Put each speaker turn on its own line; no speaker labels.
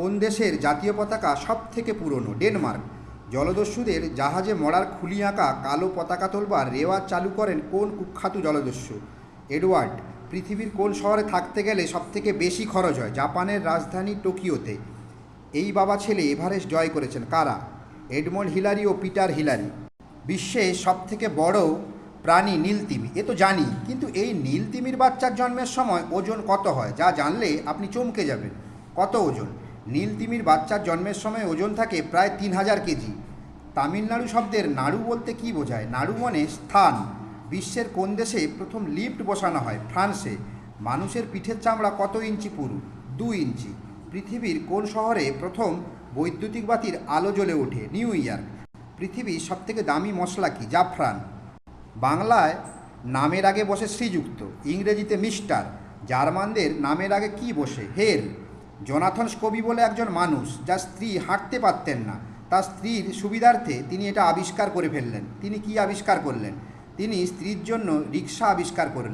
কোন দেশের জাতীয় পতাকা সব থেকে পুরনো? ডেনমার্ক। জলদস্যুদের জাহাজে মরার খুলি আঁকা কালো পতাকা তোলবার রেওয়াজ চালু করেন কোন কুখ্যাত জলদস্যু? এডওয়ার্ড। পৃথিবীর কোন শহরে থাকতে গেলে সবথেকে বেশি খরচ হয়? জাপানের রাজধানী টোকিওতে। এই বাবা ছেলে এভারেস্ট জয় করেছেন কারা? এডমন্ড হিলারি ও পিটার হিলারি। বিশ্বের সবথেকে বড় প্রাণী নীলতিমি। এ তো জানি, কিন্তু এই নীলতিমির বাচ্চার জন্মের সময় ওজন কত হয়? যা জানলে আপনি চমকে যাবেন। কত ওজন? নীলতিমির বাচ্চার জন্মের সময় ওজন থাকে প্রায় তিন হাজার কেজি। তামিলনাড়ু শব্দের নাড়ু বলতে কি বোঝায়? নাড়ু মানে স্থান। বিশ্বের কোন দেশে প্রথম লিফট বসানো হয়? ফ্রান্সে। মানুষের পিঠের চামড়া কত ইঞ্চি পুরু? দু ইঞ্চি। পৃথিবীর কোন শহরে প্রথম বৈদ্যুতিক বাতির আলো জ্বলে ওঠে? New York. পৃথিবীর সবথেকে দামি মশলা কি? জাফরান। বাংলায় নামের আগে বসে শ্রীযুক্ত। ইংরেজিতে মিস্টার। জার্মানদের নামের আগে কি বসে? হের জোনাথন স্কবি বলে একজন মানুষ, যার স্ত্রী হাঁটতে পারতেন না। তার স্ত্রীর সুবিধার্থে তিনি এটা আবিষ্কার করে ফেললেন। তিনি কি আবিষ্কার করলেন? তিনি স্ত্রীর জন্য রিক্সা আবিষ্কার করলেন।